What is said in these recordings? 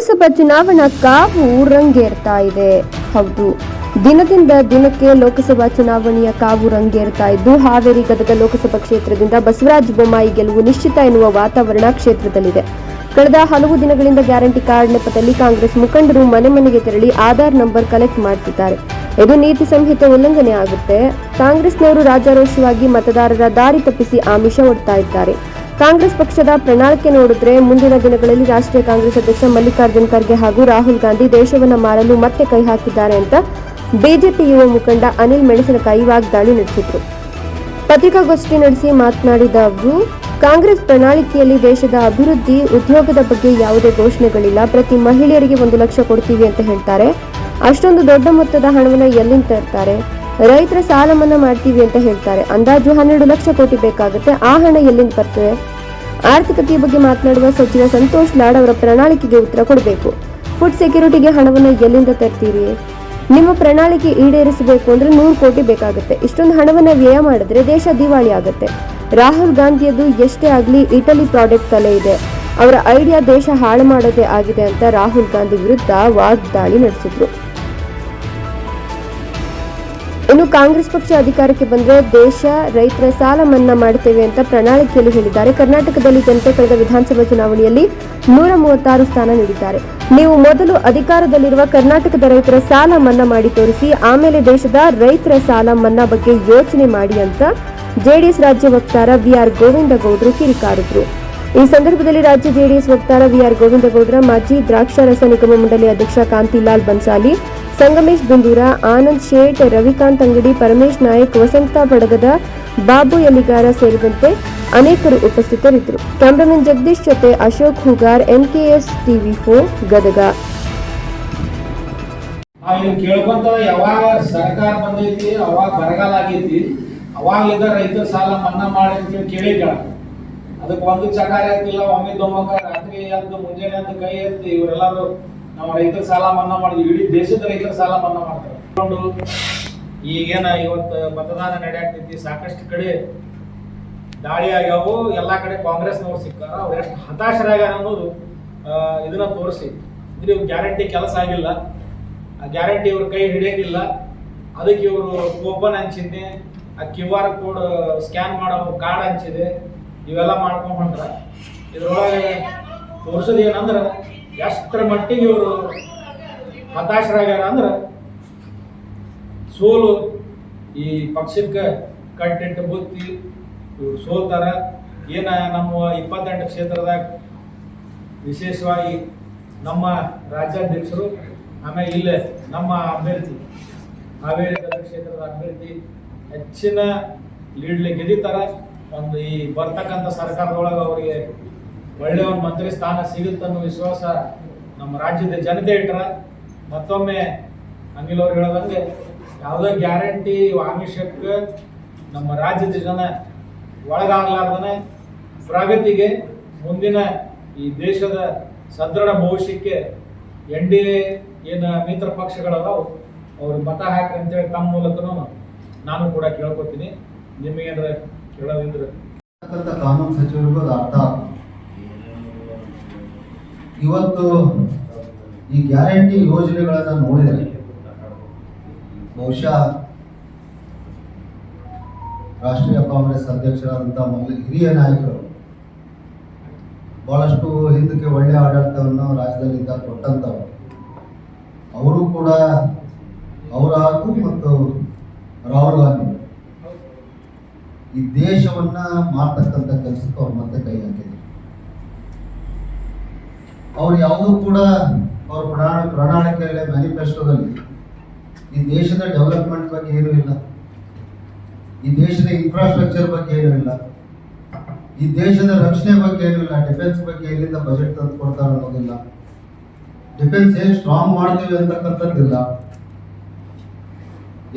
ಲೋಕಸಭಾ ಚುನಾವಣಾ ಕಾವು ರಂಗೇರ್ತಾ ಇದೆ. ಹೌದು, ದಿನದಿಂದ ದಿನಕ್ಕೆ ಲೋಕಸಭಾ ಚುನಾವಣೆಯ ಕಾವು ರಂಗೇರ್ತಾ ಇದ್ದು, ಹಾವೇರಿ ಗದಗ ಲೋಕಸಭಾ ಕ್ಷೇತ್ರದಿಂದ ಬಸವರಾಜ ಬೊಮ್ಮಾಯಿ ಗೆಲುವು ನಿಶ್ಚಿತ ಎನ್ನುವ ವಾತಾವರಣ ಕ್ಷೇತ್ರದಲ್ಲಿದೆ. ಕಳೆದ ಹಲವು ದಿನಗಳಿಂದ ಗ್ಯಾರಂಟಿ ಕಾರ್ಡ್ ನೆಪದಲ್ಲಿ ಕಾಂಗ್ರೆಸ್ ಮುಖಂಡರು ಮನೆ ಮನೆಗೆ ತೆರಳಿ ಆಧಾರ್ ನಂಬರ್ ಕಲೆಕ್ಟ್ ಮಾಡ್ತಿದ್ದಾರೆ. ಇದು ನೀತಿ ಸಂಹಿತೆ ಉಲ್ಲಂಘನೆ ಆಗುತ್ತೆ. ಕಾಂಗ್ರೆಸ್ನವರು ರಾಜಾರೋಷವಾಗಿ ಮತದಾರರ ದಾರಿ ತಪ್ಪಿಸಿ ಆಮಿಷ ಒಡ್ತಾ ಇದ್ದಾರೆ. ಕಾಂಗ್ರೆಸ್ ಪಕ್ಷದ ಪ್ರಣಾಳಿಕೆ ನೋಡಿದ್ರೆ ಮುಂದಿನ ದಿನಗಳಲ್ಲಿ ರಾಷ್ಟ್ರೀಯ ಕಾಂಗ್ರೆಸ್ ಅಧ್ಯಕ್ಷ ಮಲ್ಲಿಕಾರ್ಜುನ್ ಖರ್ಗೆ ಹಾಗೂ ರಾಹುಲ್ ಗಾಂಧಿ ದೇಶವನ್ನು ಮಾರಲು ಮತ್ತೆ ಕೈ ಹಾಕಿದ್ದಾರೆ ಅಂತ ಬಿಜೆಪಿ ಯುವ ಮುಖಂಡ ಅನಿಲ್ ಮೆಣಸಿನಕಾಯಿ ವಾಗ್ದಾಳಿ ನಡೆಸಿದ್ರು. ಪತ್ರಿಕಾಗೋಷ್ಠಿ ನಡೆಸಿ ಮಾತನಾಡಿದ ಅವರು, ಕಾಂಗ್ರೆಸ್ ಪ್ರಣಾಳಿಕೆಯಲ್ಲಿ ದೇಶದ ಅಭಿವೃದ್ಧಿ, ಉದ್ಯೋಗದ ಬಗ್ಗೆ ಯಾವುದೇ ಘೋಷಣೆಗಳಿಲ್ಲ. ಪ್ರತಿ ಮಹಿಳೆಯರಿಗೆ ಒಂದು ಲಕ್ಷ ಕೊಡ್ತೀವಿ ಅಂತ ಹೇಳ್ತಾರೆ. ಅಷ್ಟೊಂದು ದೊಡ್ಡ ಮೊತ್ತದ ಹಣವನ್ನು ಎಲ್ಲಿಂದ ತರ್ತಾರೆ? ರೈತರ ಸಾಲ ಮನ್ನಾ ಮಾಡ್ತೀವಿ ಅಂತ ಹೇಳ್ತಾರೆ. ಅಂದಾಜು ಹನ್ನೆರಡು ಲಕ್ಷ ಕೋಟಿ ಬೇಕಾಗುತ್ತೆ. ಆ ಹಣ ಎಲ್ಲಿಂದ ಬರ್ತದೆ? ಆರ್ಥಿಕತೆಯ ಬಗ್ಗೆ ಮಾತನಾಡುವ ಸಚಿವ ಸಂತೋಷ್ ಲಾಡ್ ಅವರ ಪ್ರಣಾಳಿಕೆಗೆ ಉತ್ತರ ಕೊಡಬೇಕು. ಫುಡ್ ಸೆಕ್ಯೂರಿಟಿಗೆ ಹಣವನ್ನು ಎಲ್ಲಿಂದ ತರ್ತೀರಿ? ನಿಮ್ಮ ಪ್ರಣಾಳಿಕೆ ಈಡೇರಿಸಬೇಕು ಅಂದ್ರೆ ನೂರು ಕೋಟಿ ಬೇಕಾಗುತ್ತೆ. ಇಷ್ಟೊಂದು ಹಣವನ್ನು ವ್ಯಯ ಮಾಡಿದ್ರೆ ದೇಶ ದಿವಾಳಿ ಆಗುತ್ತೆ. ರಾಹುಲ್ ಗಾಂಧಿಯದು ಎಷ್ಟೇ ಆಗಲಿ ಇಟಲಿ ಪ್ರಾಡಕ್ಟ್ ತಲೆ ಇದೆ. ಅವರ ಐಡಿಯಾ ದೇಶ ಹಾಳು ಮಾಡೋದೇ ಆಗಿದೆ ಅಂತ ರಾಹುಲ್ ಗಾಂಧಿ ವಿರುದ್ಧ ವಾಗ್ದಾಳಿ ನಡೆಸಿದ್ರು. ಇನ್ನು ಕಾಂಗ್ರೆಸ್ ಪಕ್ಷ ಅಧಿಕಾರಕ್ಕೆ ಬಂದರೆ ದೇಶ ರೈತರ ಸಾಲ ಮನ್ನಾ ಮಾಡುತ್ತೇವೆ ಅಂತ ಪ್ರಣಾಳಿಕೆಯಲ್ಲಿ ಹೇಳಿದ್ದಾರೆ. ಕರ್ನಾಟಕದಲ್ಲಿ ಜನತೆ ಕಳೆದ ವಿಧಾನಸಭಾ ಚುನಾವಣೆಯಲ್ಲಿ ನೂರ ಮೂವತ್ತಾರು ಸ್ಥಾನ ನೀಡಿದ್ದಾರೆ. ನೀವು ಮೊದಲು ಅಧಿಕಾರದಲ್ಲಿರುವ ಕರ್ನಾಟಕದ ರೈತರ ಸಾಲ ಮನ್ನಾ ಮಾಡಿ ತೋರಿಸಿ, ಆಮೇಲೆ ದೇಶದ ರೈತರ ಸಾಲ ಮನ್ನಾ ಬಗ್ಗೆ ಯೋಚನೆ ಮಾಡಿ ಅಂತ ಜೆಡಿಎಸ್ ರಾಜ್ಯ ವಕ್ತಾರ ವಿಆರ್ ಗೋವಿಂದ ಗೌಡ್ರು ಕಿರಿಕಾರಿದ್ರು. ಈ ಸಂದರ್ಭದಲ್ಲಿ ರಾಜ್ಯ ಜೆಡಿಎಸ್ ವಕ್ತಾರ ವಿಆರ್ ಗೋವಿಂದಗೌಡರ, ಮಾಜಿ ದ್ರಾಕ್ಷಾರಸ ನಿಗಮ ಮಂಡಳಿ ಅಧ್ಯಕ್ಷ ಕಾಂತಿಲಾಲ್ ಬನ್ಸಾಲಿ ಸಂಗಮೇಶ್ ಬಿಂದೂರ ಆನಂದ್ ಶೇಟ್, ರವಿಕಾಂತ್ ಅಂಗಡಿ, ಪರಮೇಶ್ ನಾಯಕ್, ವಸಂತ ಬಡಗದ, ಬಾಬು ಯಲಿಗಾರ ಸೇರಿದಂತೆ ಅನೇಕರು ಉಪಸ್ಥಿತರಿದ್ದರು. ಕ್ಯಾಮರಾಮನ್ ಜಗದೀಶ್ ಜೊತೆ Ashok Hugar, NKS TV four, Gadag. ಇದನ್ನ ಕೇಳ್ಕೊಂತ ಯಾವಾಗ ಸರ್ಕಾರ ಬಂದೈತಿ, ಅವಾಗ ಬರಗಾಲ ಆಗೈತಿ, ಅವಾಗ್ಲಿಂದ ರೈತರ ಸಾಲ ಮನ್ನಾ ಮಾಡಿ ಕೇಳಿ ಕೇಳ. ಅದಕ್ಕೆ ಒಂದು ಚಕಾರ ಎತ್ತಿಲ್ಲ ಒಮ್ಮೆ ದೊಮ್ಮಕ ರಾತ್ರಿ ಎದ್ದು, ಮುಂಜಾನೆ ಎದ್ದು, ಕೈ ಎತ್ತಿ ಇವರೆಲ್ಲರೂ ನಾವು ರೈತರ ಸಾಲ ಮನ್ನಾ ಮಾಡಿದ್ವಿ. ಇಡೀ ದೇಶದ ರೈತರ ಸಾಲ ಮನ್ನಾ ಮಾಡ್ತಾರೆ. ಈಗೇನ ಇವತ್ತು ಮತದಾನ ನಡೆಯಾಗ್ತೈತಿ. ಸಾಕಷ್ಟು ಕಡೆ ದಾಳಿ ಆಗ್ಯಾವು. ಎಲ್ಲಾ ಕಡೆ ಕಾಂಗ್ರೆಸ್ನವ್ರು ಸಿಕ್ಕಾರ. ಅವ್ರು ಎಷ್ಟು ಹತಾಶರಾಗ್ಯಾರ ಅನ್ನೋದು ಇದನ್ನ ತೋರಿಸಿ. ಇದು ಗ್ಯಾರಂಟಿ ಕೆಲಸ ಆಗಿಲ್ಲ. ಆ ಗ್ಯಾರಂಟಿ ಇವ್ರ ಕೈ ಹಿಡಿಯಂಗಿಲ್ಲ. ಅದಕ್ಕೆ ಇವರು ಕೂಪನ್ ಹಂಚಿದ್ದೆ ಆ ಕ್ಯೂ ಆರ್ ಕೋಡ್ ಸ್ಕ್ಯಾನ್ ಮಾಡೋ ಕಾರ್ಡ್ ಹಂಚಿದೆ. ಇವೆಲ್ಲ ಮಾಡ್ಕೊಂಡ್ರ ಹೊಂಟ್ರ ಇದ್ರೊಳಗೆ ತೋರ್ಸೋದು ಏನಂದ್ರೆ ಎಷ್ಟರ ಮಟ್ಟಿಗೆ ಇವರು ಹತಾಶರಾಗ್ಯಾರ ಅಂದ್ರೆ ಸೋಲು ಈ ಪಕ್ಷಕ್ಕೆ ಕಂಟೆಂಟ್ ಬುತ್ತಿ ಇವರು ಸೋಲ್ತಾರ. ಏನ ನಮ್ಮ ಇಪ್ಪತ್ತೆಂಟು ಕ್ಷೇತ್ರದಾಗ ವಿಶೇಷವಾಗಿ ನಮ್ಮ ರಾಜ್ಯಾಧ್ಯಕ್ಷರು, ಆಮೇಲೆ ಇಲ್ಲೇ ನಮ್ಮ ಅಭ್ಯರ್ಥಿ, ಹಾವೇರಿ ಕ್ಷೇತ್ರದ ಅಭ್ಯರ್ಥಿ ಹೆಚ್ಚಿನ ಲೀಡ್ಲಿ ಗೆದಿತಾರ ಒಂದು ಈ ಬರ್ತಕ್ಕಂಥ ಸರ್ಕಾರದೊಳಗೆ ಅವರಿಗೆ ಒಳ್ಳೆಯ ಒಂದು ಮಂತ್ರಿ ಸ್ಥಾನ ಸಿಗುತ್ತನ್ನೋ ವಿಶ್ವಾಸ ನಮ್ಮ ರಾಜ್ಯದ ಜನತೆ ಇಟ್ಟರ ಮತ್ತೊಮ್ಮೆ ಅನಿಲ್ ಅವ್ರು ಹೇಳದಂಗೆ ಯಾವುದೇ ಗ್ಯಾರಂಟಿ ಆಮಿಷಕ್ಕೆ ನಮ್ಮ ರಾಜ್ಯದ ಜನ ಒಳಗಾಗಲಾರ್ದನೆ ಪ್ರಗತಿಗೆ ಮುಂದಿನ ಈ ದೇಶದ ಸದೃಢ ಭವಿಷ್ಯಕ್ಕೆ ಎನ್ ಡಿ ಎ ಏನು ಮಿತ್ರ ಪಕ್ಷಗಳದಾವು, ಅವ್ರು ಮತ ಹಾಕ್ರಿ ಅಂತೇಳಿ ತಮ್ಮ ಮೂಲಕ ನಾನು ಕೂಡ ಕೇಳ್ಕೊತೀನಿ ನಿಮಗೇನಾರ ಕೇಳೋದಿದ್ರೆ ಕಾನೂನು ಸಚಿವರಿಗೂ ಅದು ಅರ್ಥ. ಇವತ್ತು ಈ ಗ್ಯಾರಂಟಿ ಯೋಜನೆಗಳನ್ನು ನೋಡಿದರೆ ಬಹುಶಃ ರಾಷ್ಟ್ರೀಯ ಕಾಂಗ್ರೆಸ್ ಅಧ್ಯಕ್ಷರಾದಂಥ ಮೊದಲು ಹಿರಿಯ ನಾಯಕರು ಬಹಳಷ್ಟು ಹಿಂದಕ್ಕೆ ಒಳ್ಳೆಯ ಆಡಳಿತವನ್ನು ರಾಜ್ಯದಲ್ಲಿದ್ದ ಕೊಟ್ಟಂಥವ್ರು ಅವರು ಕೂಡ ಅವರ ಹಾಗೂ ಮತ್ತು ರಾಹುಲ್ ಗಾಂಧಿ ಈ ದೇಶವನ್ನ ಮಾಡ್ತಕ್ಕಂಥ ಕೆಲಸಕ್ಕೆ ಅವ್ರು ಮತ್ತೆ ಕೈ ಹಾಕಿದ್ರು. ಅವ್ರು ಯಾವುದೂ ಕೂಡ ಅವ್ರ ಪ್ರಣಾ, ಪ್ರಣಾಳಿಕೆಯಲ್ಲಿ ಮ್ಯಾನಿಫೆಸ್ಟೋದಲ್ಲಿ ಈ ದೇಶದ ಡೆವಲಪ್ಮೆಂಟ್ ಬಗ್ಗೆ ಏನೂ ಇಲ್ಲ. ಈ ದೇಶದ ಇನ್ಫ್ರಾಸ್ಟ್ರಕ್ಚರ್ ಬಗ್ಗೆ ಏನೂ ಇಲ್ಲ. ಈ ದೇಶದ ರಕ್ಷಣೆ ಬಗ್ಗೆ ಏನೂ ಇಲ್ಲ. ಡಿಫೆನ್ಸ್ ಬಗ್ಗೆ ಎಲ್ಲಿಂದ ಬಜೆಟ್ ತಂದು ಕೊಡ್ತಾರೆ ಅನ್ನೋದಿಲ್ಲ. ಡಿಫೆನ್ಸ್ ಏನು ಸ್ಟ್ರಾಂಗ್ ಮಾಡ್ತೀವಿ ಅಂತಕ್ಕಂಥದ್ದಿಲ್ಲ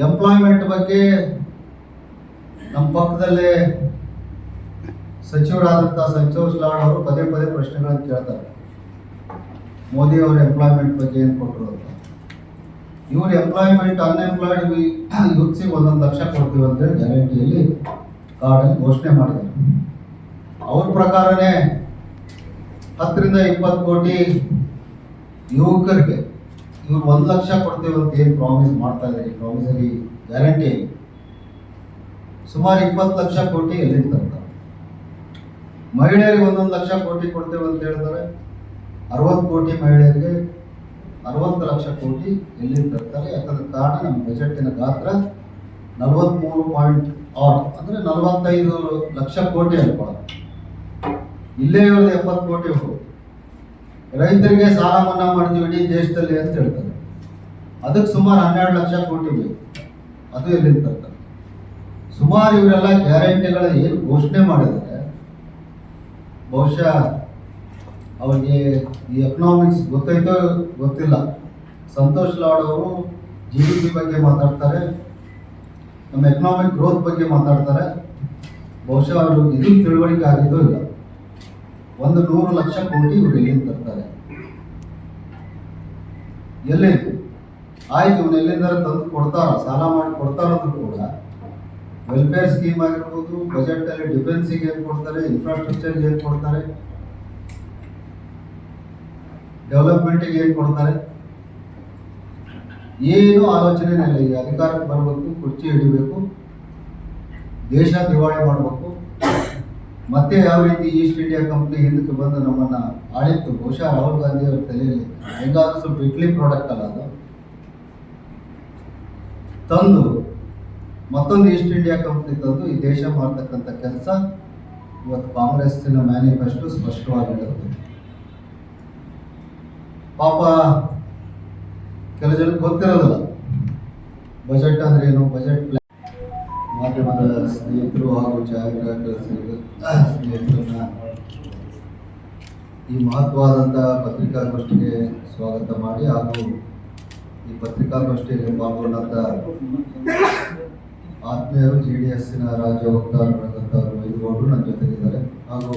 ಎಂಪ್ಲಾಯ್ಮೆಂಟ್ ಬಗ್ಗೆ ನಮ್ಮ ಪಕ್ಕದಲ್ಲೇ ಸಚಿವರಾದಂಥ ಸಂತೋಷ್ ಲಾಡ್ ಅವರು ಪದೇ ಪದೇ ಪ್ರಶ್ನೆಗಳನ್ನು ಕೇಳ್ತಾರೆ. ಮೋದಿ ಅವರ ಎಂಪ್ಲಾಯ್ಮೆಂಟ್ ಬಗ್ಗೆ ಏನು ಕೊಟ್ಟರು ಅಂತ. ಇವ್ರ ಎಂಪ್ಲಾಯ್ಮೆಂಟ್ ಅನ್ಎಂಪ್ಲಾಯ್ಡ್ ಯೂತ್ಸಿಗೆ ಒಂದೊಂದು ಲಕ್ಷ ಕೊಡ್ತೀವಿ ಅಂತೇಳಿ ಗ್ಯಾರಂಟಿಯಲ್ಲಿ ಕಾರ್ಡಲ್ಲಿ ಘೋಷಣೆ ಮಾಡಿದ್ದಾರೆ ಅವ್ರ ಪ್ರಕಾರನೇ ಹತ್ತರಿಂದ ಇಪ್ಪತ್ತು ಕೋಟಿ ಯುವಕರಿಗೆ ಇವ್ರು ಒಂದು ಲಕ್ಷ ಕೊಡ್ತೀವಿ ಅಂತ ಏನು ಪ್ರಾಮಿಸ್ ಮಾಡ್ತಾ ಇದ್ದಾರೆ ಪ್ರಾಮಿಸರಿ ಗ್ಯಾರಂಟಿ ಸುಮಾರು ಇಪ್ಪತ್ತು ಲಕ್ಷ ಕೋಟಿ ಎಲ್ಲಿಂದ ತರ್ತಾರೆ? ಮಹಿಳೆಯರಿಗೆ ಒಂದೊಂದು ಲಕ್ಷ ಕೋಟಿ ಕೊಡ್ತೇವೆ ಅಂತ ಹೇಳ್ತಾರೆ. ಅರವತ್ತು ಕೋಟಿ ಮಹಿಳೆಯರಿಗೆ ಅರವತ್ತು ಲಕ್ಷ ಕೋಟಿ ಎಲ್ಲಿಂದ ತರ್ತಾರೆ? ಯಾಕಂದ್ರೆ ಕಾರಣ ನಮ್ಮ ಬಜೆಟಿನ ಗಾತ್ರ ನಲವತ್ತ್ಮೂರು ಪಾಯಿಂಟ್ ಆರು. ಅಂದರೆ ನಲವತ್ತೈದು ಲಕ್ಷ ಕೋಟಿ ಅನ್ಕೊಳ್ಳ ಇಲ್ಲೇ ಇರೋದು ಎಪ್ಪತ್ತು ಕೋಟಿ ಹೋಗು. ರೈತರಿಗೆ ಸಾಲ ಮನ್ನಾ ಮಾಡ್ತೀವಿ ಇಡೀ ದೇಶದಲ್ಲಿ ಅಂತ ಹೇಳ್ತಾರೆ. ಅದಕ್ಕೆ ಸುಮಾರು ಹನ್ನೆರಡು ಲಕ್ಷ ಕೋಟಿ ಬೇಕು. ಅದು ಎಲ್ಲಿಂದ ತರ್ತಾರೆ? ಸುಮಾರು ಇವರೆಲ್ಲ ಗ್ಯಾರಂಟಿಗಳ ಏನು ಘೋಷಣೆ ಮಾಡಿದರೆ ಬಹುಶಃ ಅವರಿಗೆ ಈ ಎಕನಾಮಿಕ್ಸ್ ಗೊತ್ತೈತೋ ಗೊತ್ತಿಲ್ಲ. ಸಂತೋಷ್ ಲಾಡ್ ಅವರು ಜಿ ಡಿ ಪಿ ಬಗ್ಗೆ ಮಾತಾಡ್ತಾರೆ, ನಮ್ಮ ಎಕನಾಮಿಕ್ ಗ್ರೋತ್ ಬಗ್ಗೆ ಮಾತಾಡ್ತಾರೆ. ಬಹುಶಃ ಅವರು ಇದು ತಿಳುವಳಿಕೆ ಆಗಿದ್ದೋ ಇಲ್ಲ. ಒಂದು ನೂರು ಲಕ್ಷ ಕೋಟಿ ಇವರು ಎಲ್ಲಿಂದ ತರ್ತಾರೆ? ಎಲ್ಲಿ ಆಯ್ತು, ಇವನು ಎಲ್ಲಿಂದಾರ ತಂದು ಕೊಡ್ತಾರ, ಸಾಲ ಮಾಡಿ ಕೊಡ್ತಾರಂದ್ರೂ ಕೂಡ ವೆಲ್ಫೇರ್ ಸ್ಕೀಮ್ ಆಗಿರ್ಬೋದು ಬಜೆಟ್ ಅಲ್ಲಿ ಡಿಫೆನ್ಸಿಗೆ ಏನು ಕೊಡ್ತಾರೆ ಇನ್ಫ್ರಾಸ್ಟ್ರಕ್ಚರ್ಗೆ ಏನು ಕೊಡ್ತಾರೆ ಡೆವಲಪ್ಮೆಂಟಿಗೆ ಏನು ಕೊಡ್ತಾರೆ ಏನು ಆಲೋಚನೆ ಇಲ್ಲ ಈ ಅಧಿಕಾರಕ್ಕೆ ಬರಬೇಕು, ಕುರ್ಚಿ ಹಿಡಿಬೇಕು, ದೇಶ ದಿವಾಳಿ ಮಾಡಬೇಕು. ಮತ್ತೆ ಯಾವ ರೀತಿ ಈಸ್ಟ್ ಇಂಡಿಯಾ ಕಂಪ್ನಿ ಹಿಂದಕ್ಕೆ ಬಂದು ನಮ್ಮನ್ನ ಆಳಿತ್ತು? ಬಹುಶಃ ರಾಹುಲ್ ಗಾಂಧಿ ಅವರ ತಲೆಯಲ್ಲಿ ಹೆಂಗಾದ್ರೂ ಸ್ವಲ್ಪ ಇಟ್ಲಿ ಪ್ರಾಡಕ್ಟ್ ಅಲ್ಲ ಅದು. ತಂದು, ಮತ್ತೊಂದು ಈಸ್ಟ್ ಇಂಡಿಯಾ ಕಂಪ್ನಿ ತಂದು ಈ ದೇಶ ಮಾಡ್ತಕ್ಕಂಥ ಕೆಲಸ ಇವತ್ತು ಕಾಂಗ್ರೆಸ್ಸಿನ ಮ್ಯಾನಿಫೆಸ್ಟೋ ಸ್ಪಷ್ಟವಾಗಿ ಹೇಳುತ್ತೆ ಪಾಪ, ಕೆಲ ಜನಕ್ಕೆ ಗೊತ್ತಿರೋದಿಲ್ಲ. ಬಜೆಟ್ ಅಂದ್ರೆ ಏನು? ಬಜೆಟ್ ಪ್ಲಾನ್ ಮಾಧ್ಯಮದ ಸ್ನೇಹಿತರು ಹಾಗೂ ಛಾಯಾಗ್ರಾಹಕರ ಸ್ನೇಹಿತರನ್ನ ಈ ಮಹತ್ವವಾದಂಥ ಪತ್ರಿಕಾಗೋಷ್ಠಿಗೆ ಸ್ವಾಗತ ಮಾಡಿ ಹಾಗೂ ಈ ಪತ್ರಿಕಾಗೋಷ್ಠಿಯಲ್ಲಿ ಪಾಲ್ಗೊಂಡಂಥ ಆತ್ಮೀಯರು, ಜೆ ಡಿ ಎಸ್ಸಿನ ರಾಜ್ಯ ವಕ್ತಾರರಾದಂಥ ವೈದ್ಯಗೌಡರು ನನ್ನ ಜೊತೆಗಿದ್ದಾರೆ. ಹಾಗೂ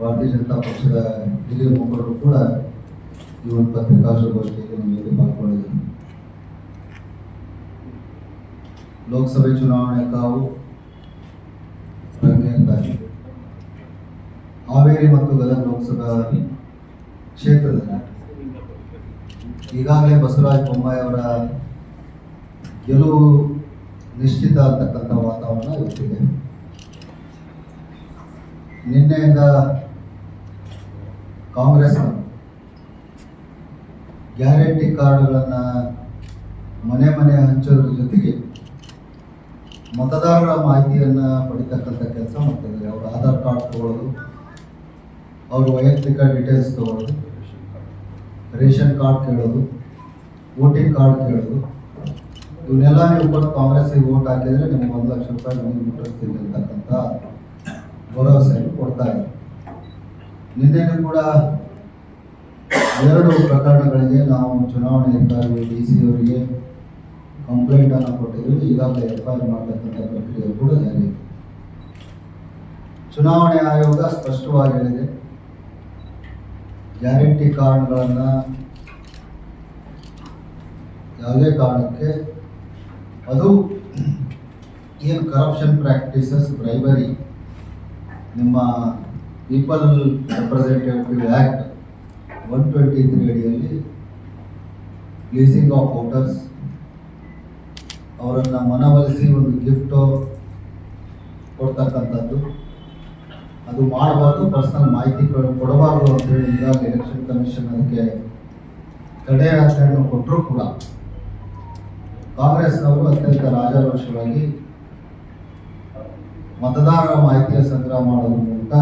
ಭಾರತೀಯ ಜನತಾ ಪಕ್ಷದ ಹಿರಿಯ ಮುಖಂಡರು ಕೂಡ ಈ ಒಂದು ಪತ್ರಿಕಾಗೋಷ್ಠಿಯಲ್ಲಿ ನಮ್ಮ ಜೊತೆ ಪಾಲ್ಗೊಂಡಿದ್ದಾರೆ ಲೋಕಸಭೆ ಚುನಾವಣೆ ಕಾವು ರಂಗೇರ್ತಾ ಹಾವೇರಿ ಮತ್ತು ಗದಗ ಲೋಕಸಭಾ ಕ್ಷೇತ್ರದಲ್ಲಿ. ಈಗಾಗಲೇ ಬಸವರಾಜ ಬೊಮ್ಮಾಯಿ ಅವರ ಗೆಲುವು ನಿಶ್ಚಿತ ಅಂತಕ್ಕಂಥ ವಾತಾವರಣ ಇವತ್ತಿದೆ. ನಿನ್ನೆಯಿಂದ ಕಾಂಗ್ರೆಸ್ನ ಗ್ಯಾರಂಟಿ ಕಾರ್ಡ್ಗಳನ್ನು ಮನೆ ಮನೆ ಹಂಚೋದ್ರ ಜೊತೆಗೆ ಮತದಾರರ ಮಾಹಿತಿಯನ್ನು ಪಡಿತಕ್ಕಂಥ ಕೆಲಸ ಮಾಡ್ತಿದ್ದಾರೆ. ಅವ್ರ ಆಧಾರ್ ಕಾರ್ಡ್ ತಗೊಳ್ಳೋದು ಅವ್ರ ವೈಯಕ್ತಿಕ ಡೀಟೇಲ್ಸ್ ತೊಗೊಳ್ಳೋದು ರೇಷನ್ ಕಾರ್ಡ್ ಕೇಳೋದು, ವೋಟಿಂಗ್ ಕಾರ್ಡ್ ಕೇಳೋದು. ಇವನ್ನೆಲ್ಲ ನೀವು ಕೊಟ್ಟು ಕಾಂಗ್ರೆಸ್ಸಿಗೆ ವೋಟ್ ಹಾಕಿದರೆ ನಿಮ್ಗೆ ಒಂದು ಲಕ್ಷ ರೂಪಾಯಿ ನಿಮಗೆ ಮುಟ್ಟಿಸ್ತೀವಿ ಅಂತಕ್ಕಂಥ ಭರವಸೆಯನ್ನು ಕೊಡ್ತಾ ಇದ್ದಾರೆ. ನಿನ್ನೆನೂ ಕೂಡ ಎರಡು ಪ್ರಕರಣಗಳಿಗೆ ನಾವು ಚುನಾವಣೆ ಅಧಿಕಾರಿ ಡಿ ಸಿ ಅವರಿಗೆ ಕಂಪ್ಲೇಂಟ್ ಅನ್ನು ಕೊಟ್ಟಿದ್ದೀವಿ ಈಗಾಗಲೇ ಎಫ್ ಐ ಆರ್ ಮಾಡತಕ್ಕಂಥ ಪ್ರಕ್ರಿಯೆ ಕೂಡ ಜಾರಿ ಚುನಾವಣೆ ಆಯೋಗ ಸ್ಪಷ್ಟವಾಗಿ ಹೇಳಿದೆ. ಗ್ಯಾರಂಟಿ ಕಾರ್ಡ್ಗಳನ್ನು ಯಾವುದೇ ಕಾರಣಕ್ಕೆ ಅದು ಏನು ಕರಪ್ಷನ್ ಪ್ರಾಕ್ಟೀಸಸ್ ಬ್ರೈಬರಿ ನಿಮ್ಮ people representative act one twenty three ಅಡಿಯಲ್ಲಿ ಲೀಸಿಂಗ್ ಆಫ್ ವೋಟರ್ಸ್ ಅವರನ್ನು ಮನವೊಲಿಸಿ ಒಂದು ಗಿಫ್ಟು ಕೊಡ್ತಕ್ಕಂಥದ್ದು. ಅದು ಮಾಡಬಾರ್ದು ಪರ್ಸನಲ್ ಮಾಹಿತಿ ಕೊಡ- ಕೊಡಬಾರ್ದು ಅಂತೇಳಿ ಈಗಾಗಲೇ ಎಲೆಕ್ಷನ್ ಕಮಿಷನ್ ಅದಕ್ಕೆ ತಡೆ ಆಚರಣೆ ಕೊಟ್ಟರೂ ಕೂಡ ಕಾಂಗ್ರೆಸ್ನವರು ಅತ್ಯಂತ ರಾಜಾರೋಷವಾಗಿ ಮತದಾರರ ಮಾಹಿತಿಯ ಸಂಗ್ರಹ ಮಾಡೋದ್ರ ಮೂಲಕ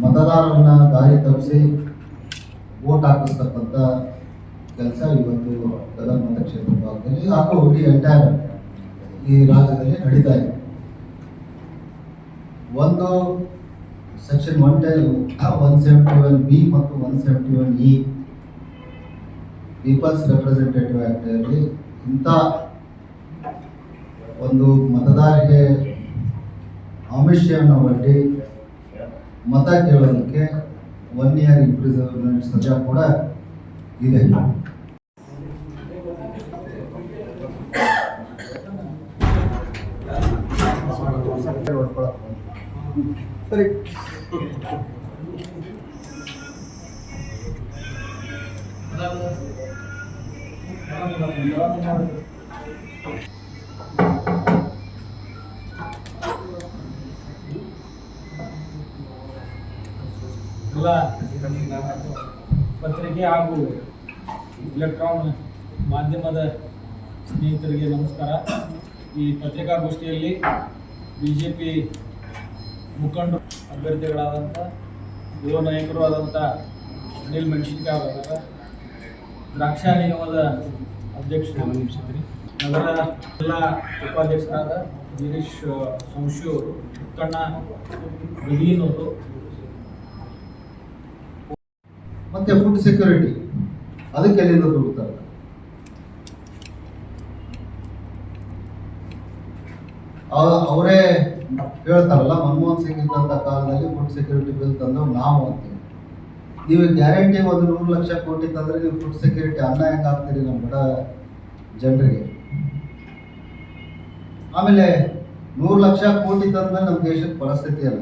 ಮತದಾರರನ್ನ ದಾರಿ ತಪ್ಪಿಸಿ ವೋಟ್ ಹಾಕಿಸ್ತಕ್ಕಂಥ ಕೆಲಸ ಇವತ್ತು ಗದಗ ಮತಕ್ಷೇತ್ರ ಭಾಗದಲ್ಲಿ ಹಾಗೂ ಇಡೀ ಎಂಟೈರ್ ಈ ರಾಜ್ಯದಲ್ಲಿ ನಡೀತಾ ಇದೆ. ಒಂದು section one tail one seventy one B ಮತ್ತು one seventy one E people's representative ಆ್ಯಕ್ಟಲ್ಲಿ ಇಂಥ ಒಂದು ಮತದಾರರಿಗೆ ಆಮಿಷವನ್ನು ಒಡ್ಡಿ ಮತ ಕೇಳೋದಕ್ಕೆ ಒನ್ ಇಯರ್ ಇಂಪ್ರಿಸರ್ಮೆಂಟ್ ಸಜಾ ಕೂಡ ಇದೆ. ಅಲ್ಲ ಎಲ್ಲ ಪತ್ರಿಕೆ ಹಾಗೂ ಎಲೆಕ್ಟ್ರಾನ್ ಮಾಧ್ಯಮದ ಸ್ನೇಹಿತರಿಗೆ ನಮಸ್ಕಾರ. ಈ ಪತ್ರಿಕಾಗೋಷ್ಠಿಯಲ್ಲಿ ಬಿ ಜೆ ಪಿ ಮುಖಂಡರು ಅಭ್ಯರ್ಥಿಗಳಾದಂಥ ಯುವ ನಾಯಕರು ಆದಂಥ ಅನಿಲ್ ಮೆಣಸಿನ್ಕಾಯಿ ಅವರ ದ್ರಾಕ್ಷಾ ನಿಗಮದ ಅಧ್ಯಕ್ಷರು ನಗರ ಜಿಲ್ಲಾ ಉಪಾಧ್ಯಕ್ಷರಾದ ಗಿರೀಶ್ ಸಂಶಿ ಅವರು ಮುಕ್ಕಣ್ಣ ಅವರು ಮತ್ತೆ ಫುಡ್ ಸೆಕ್ಯೂರಿಟಿ ಅದಕ್ಕೆ ಎಲ್ಲಿಂದ ದುಡ್ತಾರೆ ಅವ- ಅವರೇ ಹೇಳ್ತಾರಲ್ಲ, ಮನಮೋಹನ್ ಸಿಂಗ್ ಇದ್ದಂಥ ಕಾಲದಲ್ಲಿ ಫುಡ್ ಸೆಕ್ಯೂರಿಟಿ ಬಿಲ್ ತಂದು ನಾವು ಅಂತೀವಿ ನೀವು ಗ್ಯಾರಂಟಿ ಒಂದು ನೂರು ಲಕ್ಷ ಕೋಟಿ ತಂದ್ರೆ ನೀವು ಫುಡ್ ಸೆಕ್ಯೂರಿಟಿ ಅನ್ನ ಹೆಂಗೆ ಹಾಕ್ತೀರಿ ನಮ್ಮ ಬಡ ಜನರಿಗೆ? ಆಮೇಲೆ ನೂರು ಲಕ್ಷ ಕೋಟಿ ತಂದ್ಮೇಲೆ ನಮ್ಮ ದೇಶದ ಪರಿಸ್ಥಿತಿ ಅಲ್ಲ.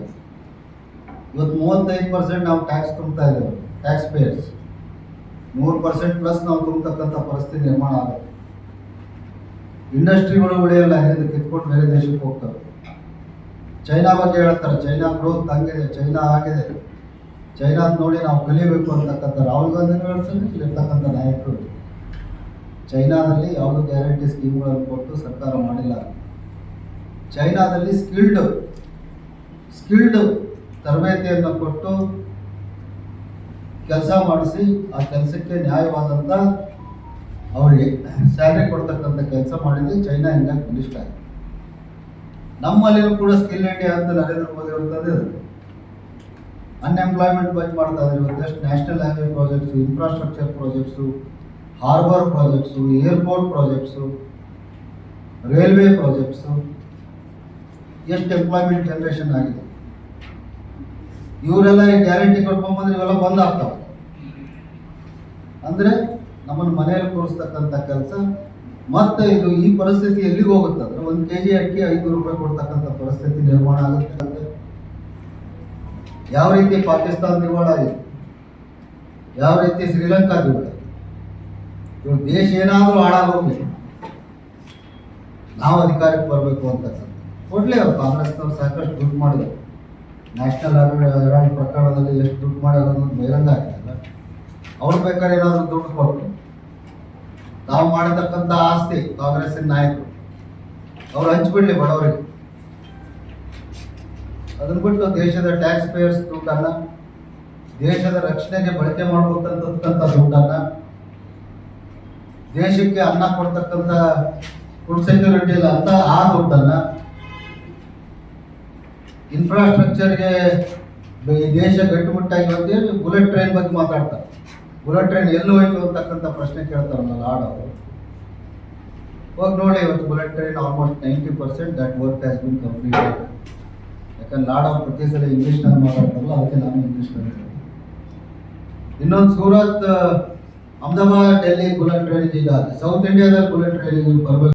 ಇವತ್ತು ಮೂವತ್ತೈದು ಪರ್ಸೆಂಟ್ ನಾವು ಟ್ಯಾಕ್ಸ್ ತುಂಬ್ತಾ ಇದ್ದೇವೆ. ಟ್ಯಾಕ್ಸ್ ಪೇಯರ್ಸ್ ಮೂರು ಪರ್ಸೆಂಟ್ ಪ್ಲಸ್ ನಾವು ತುಂಬತಕ್ಕಂಥ ಪರಿಸ್ಥಿತಿ ನಿರ್ಮಾಣ ಆಗುತ್ತೆ. ಇಂಡಸ್ಟ್ರಿಗಳು ಉಳಿಯಲ್ಲ, ಇಲ್ಲಿಂದ ಕಿತ್ಕೊಂಡು ಬೇರೆ ದೇಶಕ್ಕೆ ಹೋಗ್ತವೆ. ಚೈನಾ ಬಗ್ಗೆ ಹೇಳ್ತಾರೆ ಚೈನಾ ಗ್ರೋತ್ ಹಂಗಿದೆ ಚೈನಾ ಆಗಿದೆ. ಚೈನಾ ನೋಡಿ ನಾವು ಕಲಿಬೇಕು ಅಂತಕ್ಕಂಥ ರಾಹುಲ್ ಗಾಂಧಿನೂ ಹೇಳ್ತಾರೆ ಇಲ್ಲಿರ್ತಕ್ಕಂಥ ನಾಯಕರು. ಚೈನಾದಲ್ಲಿ ಯಾವುದು ಗ್ಯಾರಂಟಿ ಸ್ಕೀಮ್ಗಳನ್ನು ಕೊಟ್ಟು ಸರ್ಕಾರ ಮಾಡಿಲ್ಲ. ಚೈನಾದಲ್ಲಿ ಸ್ಕಿಲ್ಡ್ ಸ್ಕಿಲ್ಡ್ ತರಬೇತಿಯನ್ನು ಕೊಟ್ಟು ಕೆಲಸ ಮಾಡಿಸಿ ಆ ಕೆಲಸಕ್ಕೆ ನ್ಯಾಯವಾದಂಥ ಅವರಿಗೆ ಸ್ಯಾಲ್ರಿ ಕೊಡ್ತಕ್ಕಂಥ ಕೆಲಸ ಮಾಡಿದ್ದು ಚೈನಾ ಇಂಡಿಯಾ ಬಲಿಷ್ಠ ಆಗಿದೆ ನಮ್ಮಲ್ಲಿನೂ ಕೂಡ ಸ್ಕಿಲ್ ಇಂಡಿಯಾ ಅಂತ ನರೇಂದ್ರ ಮೋದಿ ತಂದಿದ್ರು. ಅನ್ಎಂಪ್ಲಾಯ್ಮೆಂಟ್ ಬಂದ್ ಮಾಡ್ತಾ ಇದ್ದಾರೆ ಇವತ್ತು. National highway projects infrastructure projects harbour projects airport projects railway projects ಎಷ್ಟು ಎಂಪ್ಲಾಯ್ಮೆಂಟ್ ಜನರೇಷನ್ ಆಗಿದೆ. ಇವರೆಲ್ಲ ಗ್ಯಾರಂಟಿ ಕೊಡ್ಕೊಂಬಂದ್ರೆ ಇವೆಲ್ಲ ಬಂದ್ ಆಗ್ತಾವೆ. ಅಂದ್ರೆ ನಮ್ಮನ್ನು ಮನೆಯಲ್ಲಿ ಕೂರಿಸ್ತಕ್ಕಂಥ ಕೆಲಸ ಮತ್ತೆ ಇದು ಈ ಪರಿಸ್ಥಿತಿ ಎಲ್ಲಿಗೆ ಹೋಗುತ್ತೆ ಅಂದ್ರೆ ಒಂದು ಕೆ ಜಿ ಅಕ್ಕಿ ಐನೂರು ರೂಪಾಯಿ ಕೊಡ್ತಕ್ಕಂಥ ಪರಿಸ್ಥಿತಿ ನಿರ್ಮಾಣ ಆಗುತ್ತೆ. ಯಾವ ರೀತಿ ಪಾಕಿಸ್ತಾನ ದಿವಾಳ ಯಾವ ರೀತಿ ಶ್ರೀಲಂಕಾ ದಿವಾಳ. ಇವ್ರ ದೇಶ ಏನಾದರೂ ಹಾಳಾಗೋಗ್ಲಿ. ನಾವು ಅಧಿಕಾರಕ್ಕೆ ಬರಬೇಕು ಅಂತಕ್ಕಂಥ. ಕೊಡ್ಲಿ ಅವರು, ಕಾಂಗ್ರೆಸ್ನವ್ರು ಸಾಕಷ್ಟು ದುಡ್ಡು ಮಾಡಿದ್ರು. ನ್ಯಾಷನಲ್ ಹೆರಾಲ್ಡ್ ಪ್ರಕರಣದಲ್ಲಿ ಎಷ್ಟು ದುಡ್ಡು ಮಾಡ್ಯಾರ ಅನ್ನೋದು ಬಹಿರಂಗ ಅವ್ರು ಬೇಕಾದ್ರೆ ಏನಾದ್ರು ದುಡ್ಡು ಕೊಟ್ಟು. ನಾವು ಮಾಡತಕ್ಕಂಥ ಆಸ್ತಿ ಕಾಂಗ್ರೆಸ್ಸಿನ ನಾಯಕರು. ಅವ್ರು ಹಂಚ್ಬಿಡ್ಲಿ ಬಡವರಿಗೆ. ಅದನ್ನ ಬಿಟ್ಟು ದೇಶದ ಟ್ಯಾಕ್ಸ್ ಪೇಯರ್ಸ್ ದುಡ್ಡನ್ನ, ದೇಶದ ರಕ್ಷಣೆಗೆ ಬಳಕೆ ಮಾಡ್ಬೇಕಂತಕ್ಕಂಥ ದುಡ್ಡನ್ನ, ದೇಶಕ್ಕೆ ಅನ್ನ ಕೊಡ್ತಕ್ಕಂಥ ಫುಡ್ ಸೆಕ್ಯೂರಿಟಿ ಇಲ್ಲ ಅಂತ ಆ ದುಡ್ಡನ್ನು ಇನ್ಫ್ರಾಸ್ಟ್ರಕ್ಚರ್ಗೆ ದೇಶ ಗಟ್ಟುಮುಟ್ಟಾಗಿ ಬಂದು ಬುಲೆಟ್ ಟ್ರೈನ್ ಬಗ್ಗೆ ಮಾತಾಡ್ತಾರೆ. ಬುಲೆಟ್ ಟ್ರೈನ್ ಎಲ್ಲಿ ಹೋಯ್ತು ಅಂತಕ್ಕಂಥ ಪ್ರಶ್ನೆ ಕೇಳ್ತಾರಲ್ಲ ಆಡೋರು ಹೋಗಿ ನೋಡಿ, ಇವತ್ತು bullet train almost ninety percent that work has been completed ಯಾಕಂದ್ರೆ ಲಾಡ್ ಅವ್ರು ಪ್ರತಿ ಸಲ ಇಂಗ್ಲೀಷ್ನಲ್ಲಿ ಮಾತಾಡ್ತಾರಲ್ಲ, ಅದಕ್ಕೆ ನಾನು ಇಂಗ್ಲೀಷ್ನಲ್ಲಿ ಇನ್ನೊಂದು ಸೂರತ್ ಅಹಮದಾಬಾದ್, ಡೆಲ್ಲಿ ಬುಲೆಟ್ ಟ್ರೈನ್ ಈಗ ಸೌತ್ ಇಂಡಿಯಾದಲ್ಲಿ ಬುಲೆಟ್ ಟ್ರೈನ್ ಬರಬೇಕು.